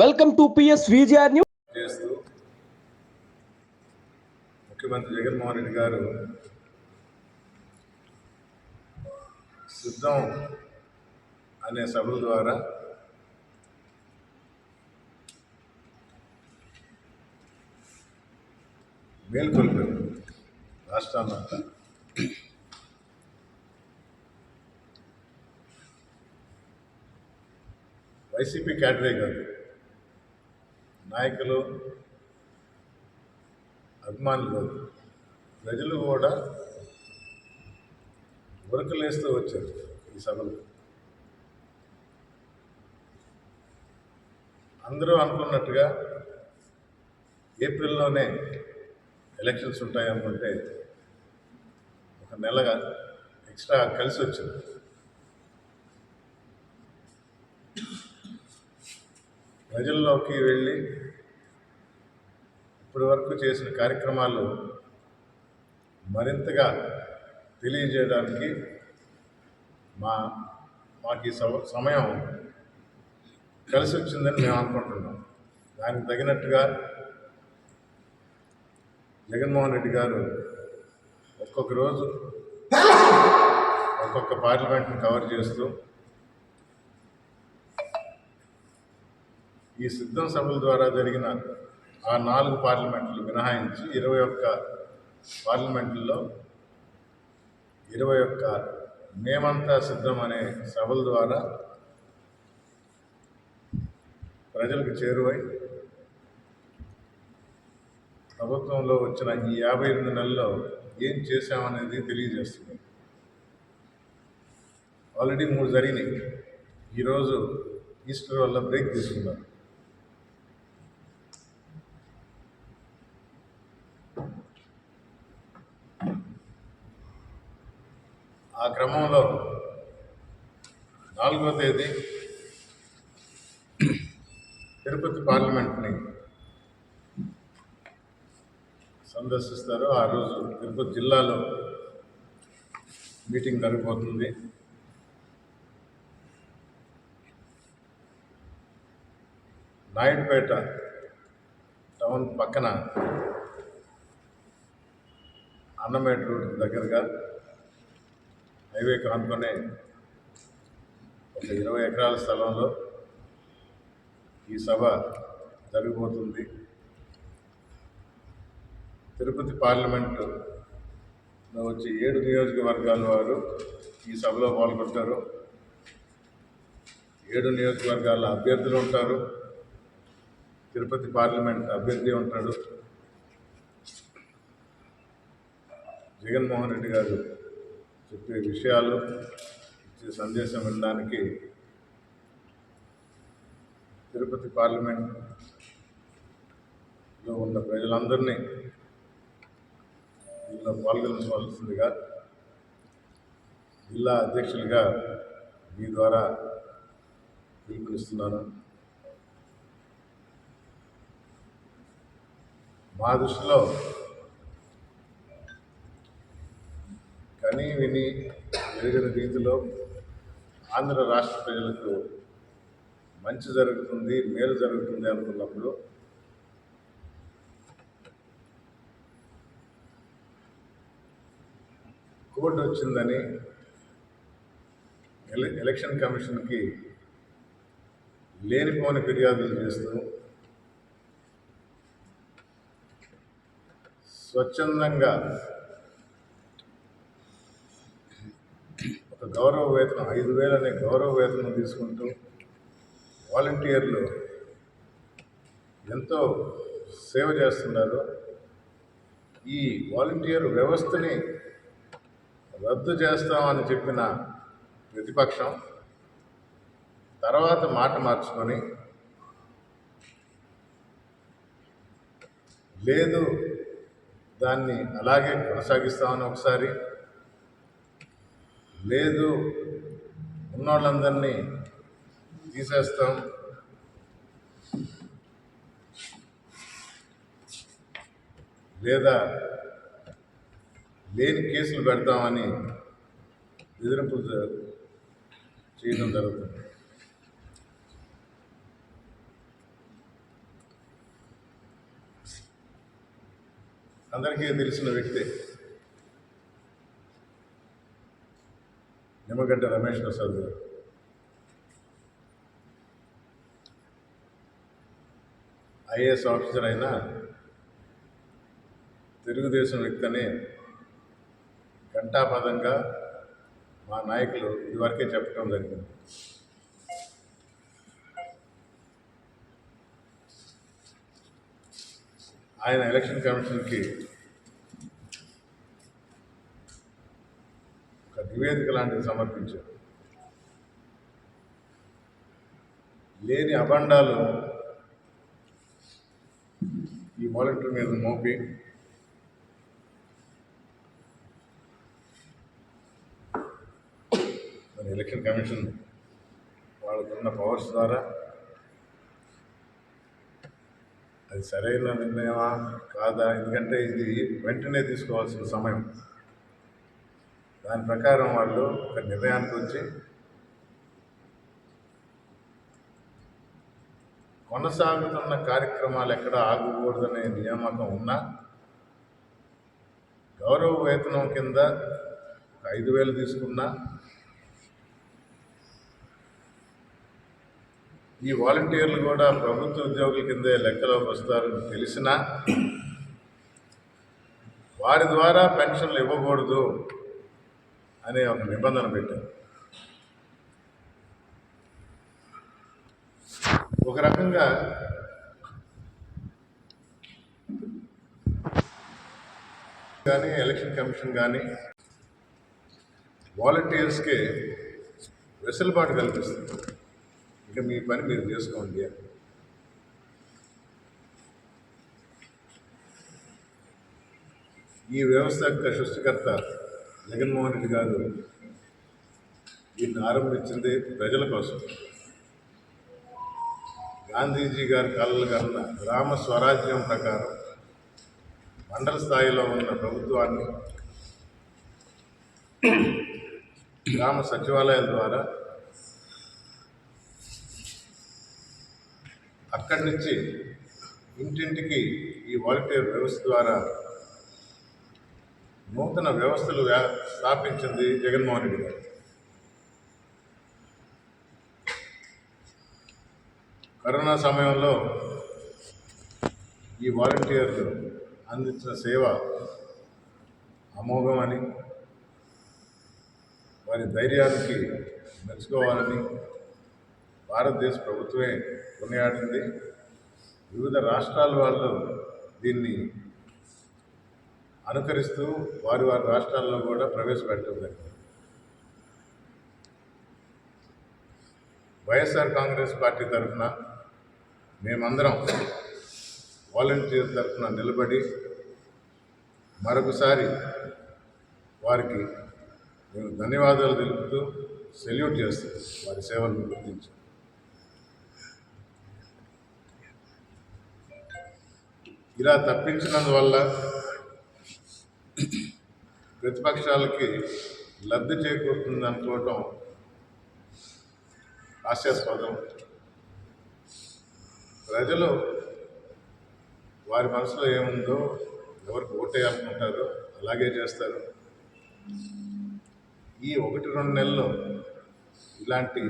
Welcome to PS VGR news చేస్తూ ముఖ్యమంత్రి జగన్మోహన్ రెడ్డి గారు సిద్ధం అనే సభల ద్వారా మేల్కొల్పారు రాష్ట్రాన్నంతా. వైసీపీ క్యాడరే కాదు. నాయకులు అభిమానులు ప్రజలు కూడా ఉరకలేస్తూ వచ్చారు ఈ సభలు. అందరూ అనుకున్నట్టుగా ఏప్రిల్లోనే ఎలక్షన్స్ ఉంటాయనుకుంటే ఒక నెలగా ఎక్స్ట్రా కలిసి వచ్చింది. ప్రజల్లోకి వెళ్ళి ఇప్పటి వరకు చేసిన కార్యక్రమాలు మరింతగా తెలియజేయడానికి మా మాకు ఈ సమయం కలిసి వచ్చిందని మేము అనుకుంటున్నాం. దానికి తగినట్టుగా జగన్మోహన్ రెడ్డి గారు ఒక్కొక్క రోజు ఒక్కొక్క పార్లమెంట్ని కవర్ చేస్తూ ఈ సిద్ధం సభల ద్వారా జరిగిన ఆ నాలుగు పార్లమెంట్లు మినహాయించి ఇరవై ఒక్క పార్లమెంట్లలో ఇరవై ఒక్క మేమంతా సిద్ధం అనే సభల ద్వారా ప్రజలకు చేరువై ప్రభుత్వంలో వచ్చిన ఈ యాభై ఎనిమిది నెలల్లో ఏం చేశామనేది తెలియజేస్తుంది ఆల్రెడీ మూడు జరిగినాయి. ఈరోజు ఈస్టర్ వల్ల బ్రేక్ తీసుకున్నారు. ఆ క్రమంలో నాలుగో తేదీ తిరుపతి పార్లమెంట్ని సందర్శిస్తారు. ఆ రోజు తిరుపతి జిల్లాలో మీటింగ్ జరగబోతుంది. నాయుడుపేట టౌన్ పక్కన అన్నమేట రోడ్ దగ్గరగా హైవే కానుకొనే ఒక ఇరవై ఎకరాల స్థలంలో ఈ సభ జరగబోతుంది. తిరుపతి పార్లమెంటులో వచ్చి ఏడు నియోజకవర్గాల వారు ఈ సభలో పాల్గొంటారు. ఏడు నియోజకవర్గాల అభ్యర్థులు ఉంటారు. తిరుపతి పార్లమెంట్ అభ్యర్థి ఉంటాడు. జగన్మోహన్ రెడ్డి గారు చెప్పే విషయాలు ఇచ్చే సందేశం వినడానికి తిరుపతి పార్లమెంట్లో ఉన్న ప్రజలందరినీ దీనిలో పాల్గొనవలసిందిగా జిల్లా అధ్యక్షులుగా మీ ద్వారా పిలుపునిస్తున్నాను. మా దృష్టిలో కని విని రీతిలో ఆంధ్ర రాష్ట్ర ప్రజలకు మంచి జరుగుతుంది మేలు జరుగుతుంది అనుకున్నప్పుడు కోర్టు వచ్చిందని ఎలక్షన్ కమిషన్కి లేనిపోని ఫిర్యాదులు చేస్తూ స్వచ్ఛందంగా ఒక గౌరవ వేతనం ఐదు వేలు అనే గౌరవ వేతనం తీసుకుంటూ వాలంటీర్లు ఎంతో సేవ చేస్తున్నారు. ఈ వాలంటీర్ వ్యవస్థని రద్దు చేస్తామని చెప్పిన ప్రతిపక్షం తర్వాత మాట మార్చుకొని లేదు దాన్ని అలాగే కొనసాగిస్తామని ఒకసారి లేదు. ఉన్నోళ్ళందరినీ తీసేస్తాం. లేదా లేని కేసులు పెడతామని ఎదురుపు చేయడం జరుగుతుంది. అందరికీ తెలిసిన వ్యక్తే నిమ్మగడ్డ రమేష్ ప్రసాద్ గారు. ఐఏఎస్ ఆఫీసర్ అయిన తెలుగుదేశం వ్యక్తిని ఘంటాపదంగా మా నాయకులు ఇదివరకే చెప్పడం జరిగింది. ఆయన ఎలక్షన్ కమిషన్కి ఒక నివేదిక లాంటిది సమర్పించారు. లేని అభండాలు ఈ వాలంటీర్ మీద మోపి మరి ఎలక్షన్ కమిషన్ వాళ్ళకున్న పవర్స్ ద్వారా అది సరైన నిర్ణయమా? కాదా? ఎందుకంటే ఇది వెంటనే తీసుకోవాల్సిన సమయం. దాని ప్రకారం వాళ్ళు ఒక నిర్ణయానికి వచ్చి కొనసాగుతున్న కార్యక్రమాలు ఎక్కడ ఆగకూడదనే నియామకం ఉన్నా గౌరవ వేతనం కింద ఒక ఐదు వేలు తీసుకున్నా ఈ వాలంటీర్లు కూడా ప్రభుత్వ ఉద్యోగుల కిందే లెక్కలోకి వస్తారని తెలిసినా వారి ద్వారా పెన్షన్లు ఇవ్వకూడదు. అనే ఒక నిబంధన పెట్టారు ఒక రకంగా కానీ ఎలక్షన్ కమిషన్ కానీ వాలంటీర్స్కి వెసులుబాటు కల్పిస్తుంది ఇక మీ పని మీరు చేసుకోండి అని. ఈ వ్యవస్థ యొక్క సృష్టికర్త జగన్మోహన్ రెడ్డి గారు దీన్ని ఆరంభించింది ప్రజల కోసం. గాంధీజీ గారి కళలు కన్నా గ్రామ స్వరాజ్యం ప్రకారం మండల స్థాయిలో ఉన్న ప్రభుత్వాన్ని గ్రామ సచివాలయాల ద్వారా అక్కడి నుంచి ఇంటింటికి ఈ వాలంటీర్ వ్యవస్థ ద్వారా నూతన వ్యవస్థలు స్థాపించింది జగన్మోహన్ రెడ్డి గారు. కరోనా సమయంలో ఈ వాలంటీర్లు అందించిన సేవ అమోఘమని వారి ధైర్యానికి మెచ్చుకోవాలని భారతదేశ ప్రభుత్వమే కొనియాడింది. వివిధ రాష్ట్రాల వాళ్ళు దీన్ని అనుకరిస్తూ వారి వారి రాష్ట్రాల్లో కూడా ప్రవేశపెట్టడం జరిగింది వైఎస్ఆర్ కాంగ్రెస్ పార్టీ తరఫున మేమందరం వాలంటీర్ తరఫున నిలబడి మరొకసారి వారికి మేము ధన్యవాదాలు తెలుపుతూ సెల్యూట్ చేస్తాను వారి సేవలను గుర్తించి. ఇలా తప్పించినందువల్ల ప్రతిపక్షాలకి లబ్ధి చేకూరుతుంది అనుకోవటం హాస్యాస్పదం. ప్రజలు వారి మనసులో ఏముందో ఎవరికి ఓటేయాలనుకుంటారో అలాగే చేస్తారు. ఈ ఒకటి రెండు నెలల్లో ఇలాంటి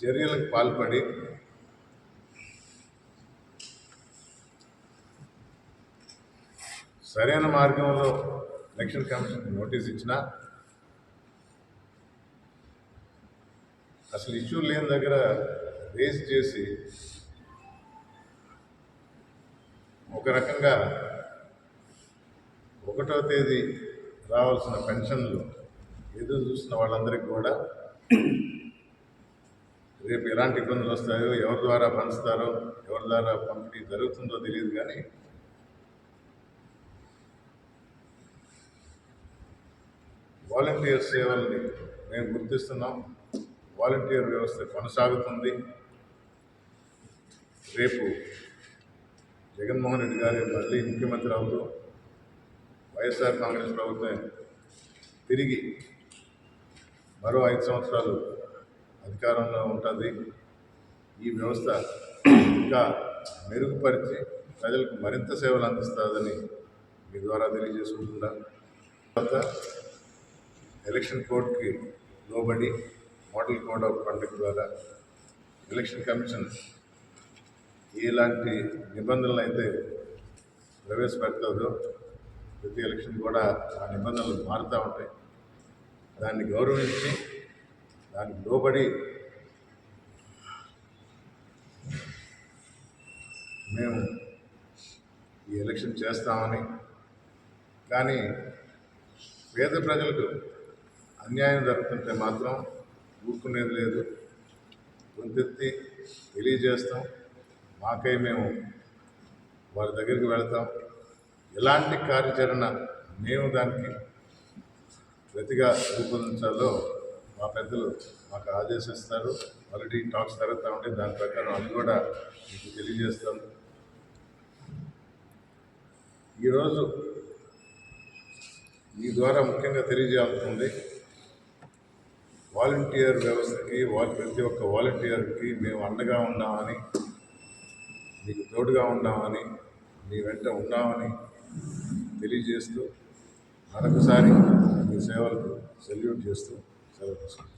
చర్యలకు పాల్పడి సరైన మార్గంలో ఎలక్షన్ కమిషన్ నోటీస్ ఇచ్చినా అసలు ఇష్యూ లేని దగ్గర రేస్ చేసి ఒక రకంగా ఒకటో తేదీ రావాల్సిన పెన్షన్లు ఎదురు చూసిన వాళ్ళందరికీ కూడా రేపు ఎలాంటి ఇబ్బందులు వస్తాయో ఎవరి ద్వారా పంచుతారో ఎవరి ద్వారా పంపిణీ జరుగుతుందో తెలియదు కానీ వాలంటీర్ సేవల్ని మేము గుర్తిస్తున్నాం. వాలంటీర్ వ్యవస్థ కొనసాగుతుంది. రేపు జగన్మోహన్ రెడ్డి గారు మళ్ళీ ముఖ్యమంత్రి అవుతూ వైఎస్ఆర్ కాంగ్రెస్ ప్రభుత్వం తిరిగి మరో ఐదు సంవత్సరాలు అధికారంలో ఉంటుంది. ఈ వ్యవస్థ ఇంకా మెరుగుపరిచి ప్రజలకు మరింత సేవలు అందిస్తుందని మీ ద్వారా తెలియజేసుకుంటున్నా. తర్వాత ఎలక్షన్ కోడ్కి లోబడి మోడల్ కోడ్ ఆఫ్ కండక్ట్ ద్వారా ఎలక్షన్ కమిషన్ ఎలాంటి నిబంధనలు అయితే ప్రవేశపెడుతుందో ప్రతి ఎలక్షన్ కూడా ఆ నిబంధనలు మారుతూ ఉంటాయి. దాన్ని గౌరవించి దానికి లోబడి మేము ఈ ఎలక్షన్ చేస్తామని కానీ పేద ప్రజలకు అన్యాయం జరుగుతుంటే మాత్రం ఊరుకునేది లేదు. గొంతెత్తి తెలియజేస్తాం. మాకై మేము వారి దగ్గరికి వెళ్తాం. ఎలాంటి కార్యాచరణ మేము దానికి ప్రతిగా రూపొందించాలో మా పెద్దలు మాకు ఆదేశిస్తారు. ఆల్రెడీ టాక్స్ జరుగుతూ ఉంటే దాని ప్రకారం అది కూడా మీకు తెలియజేస్తాం. ఈరోజు మీ ద్వారా ముఖ్యంగా తెలియజేయాల్సింది వాలంటీర్ వ్యవస్థకి వాళ్ళ ప్రతి ఒక్క వాలంటీర్కి మేము అండగా ఉన్నామని మీకు తోడుగా ఉన్నామని మీ వెంట ఉన్నామని తెలియజేస్తూ మరొకసారి మీ సేవలకు సెల్యూట్ చేస్తూ సెలవు తీసుకుంటాం